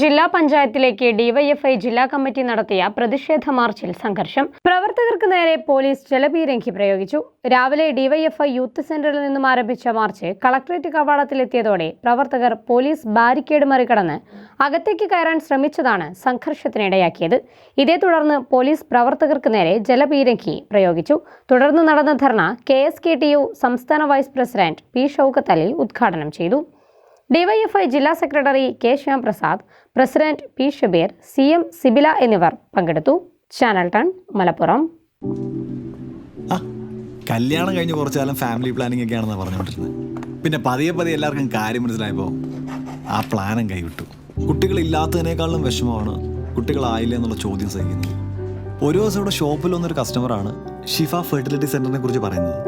ജില്ലാ പഞ്ചായത്തിലേക്ക് ഡിവൈഎഫ്ഐ ജില്ലാ കമ്മിറ്റി നടത്തിയ പ്രതിഷേധ മാർച്ചിൽ സംഘർഷം. പ്രവർത്തകർക്ക് നേരെ പോലീസ് ജലപീരങ്കി പ്രയോഗിച്ചു. രാവിലെ ഡിവൈഎഫ്ഐ യൂത്ത് സെന്ററിൽ നിന്നും ആരംഭിച്ച മാർച്ച് കളക്ടറേറ്റ് കവാടത്തിലെത്തിയതോടെ പ്രവർത്തകർ പോലീസ് ബാരിക്കേഡ് മറികടന്ന് അകത്തേക്ക് കയറാൻ ശ്രമിച്ചതാണ് സംഘർഷത്തിനിടയാക്കിയത്. ഇതേ തുടർന്ന് പോലീസ് പ്രവർത്തകർക്ക് നേരെ ജലപീരങ്കി പ്രയോഗിച്ചു. തുടർന്ന് നടന്ന dharna K S K T U സംസ്ഥാന വൈസ് പ്രസിഡന്റ് പി ഷൌക്കത്ത് ഉദ്ഘാടനം ചെയ്തു. ഡിവൈഎഫ്ഐ ജില്ലാ secretary K Shyamprasad president P Shabeer C M Sibila എന്നിവർ പങ്കെടുത്തു. ചാനൽ ടൺ മലപ്പുറം. കല്യാണം കഴിഞ്ഞ് കുറച്ചു കാലം ഫാമിലി പ്ലാനിങ് ഒക്കെയാണെന്നാണ് പറഞ്ഞുകൊണ്ടിരുന്നത്. പിന്നെ പതിയെ പതിയെ എല്ലാവർക്കും കാര്യം മനസ്സിലായപ്പോൾ ആ പ്ലാനും കൈവിട്ടു. കുട്ടികളില്ലാത്തതിനേക്കാളും വിഷമമാണ് കുട്ടികളായില്ല എന്നുള്ള ചോദ്യം സഹിക്കുന്നത്. ഒരു ദിവസം ഇവിടെ ഷോപ്പിൽ വന്നൊരു കസ്റ്റമറാണ് ഷിഫ ഫെർട്ടിലിറ്റി സെന്ററിനെ കുറിച്ച് പറയുന്നത്.